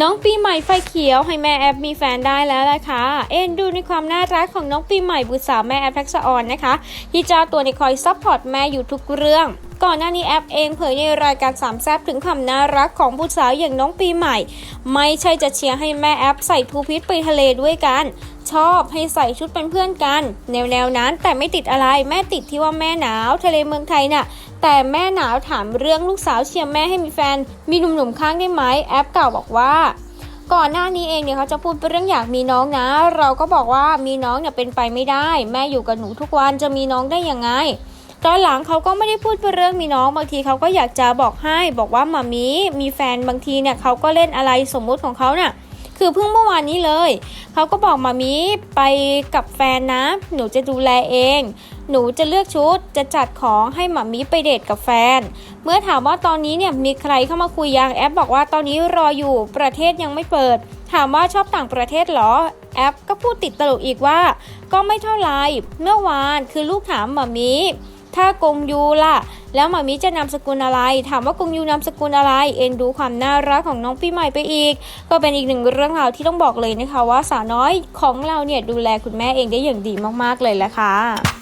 น้องปีใหม่ไฟเขียวให้แม่แอปมีแฟนได้แล้วล่ะค่ะ เอ็นดูในความน่ารักของน้องปีใหม่บุตรสาวแม่แอปทักษออนนะคะ ที่เจ้าตัวในคอยซัพพอร์ตแม่อยู่ทุกเรื่องก่อนหน้านี้แอปเองเผยในรายการสามแซบถึงความน่ารักของบุตรสาวอย่างน้องปีใหม่ ไม่ใช่จะเชียร์ให้แม่แอปใส่ทูพิษไปทะเลด้วยกัน ชอบให้ใส่ชุดเป็นเพื่อนกัน แนวแนวนั้นแต่ไม่ติดอะไรแม่ติดที่ว่าแม่หนาวทะเลเมืองไทยน่ะแต่แม่หนาวถามเรื่องลูกสาวเชียร์แม่ให้มีแฟน มีหนุ่มๆข้างได้ไหมแอปเก่าบอกว่าก่อนหน้านี้เองเนี่ยเขาจะพูดเป็นเรื่องอยากมีน้องนะ เราก็บอกว่ามีน้องเนี่ยเป็นไปไม่ได้ แม่อยู่กับหนูทุกวันจะมีน้องได้ยังไง ตอนหลังเขาก็ไม่ได้พูดเป็นเรื่องมีน้องบางทีเขาก็อยากจะบอกให้ บอกว่ามามีมีแฟนบางทีเนี่ยเขาก็เล่นอะไรสมมุติของเขาเนี่ย คือเพิ่งเมื่อวานนี้เลย เขาก็บอกมามีไปกับแฟนนะ หนูจะดูแลเอง หนูจะเลือกชุดจะจัดของให้หมามีไปเดทกับแฟน เมื่อถามว่าตอนนี้เนี่ยมีใครเข้ามาคุยยังแอปบอกว่าตอนนี้รออยู่ประเทศยังไม่เปิด ถามว่าชอบต่างประเทศเหรอแอปก็พูดติดตลกอีกว่า ก็ไม่เท่าไรเมื่อวานคือลูกถามหมามีถ้ากงยูล่ะ แล้วหมามิจะนามสกุลอะไร ถามว่ากงยูนามสกุลอะไร เอ็นดูความน่ารักของน้องปีใหม่ไปอีก ก็เป็นอีกหนึ่งเรื่องราวที่ต้องบอกเลยนะคะ ว่าสาวน้อยของเราเนี่ยดูแลคุณแม่เองได้อย่างดีมากๆเลยละค่ะ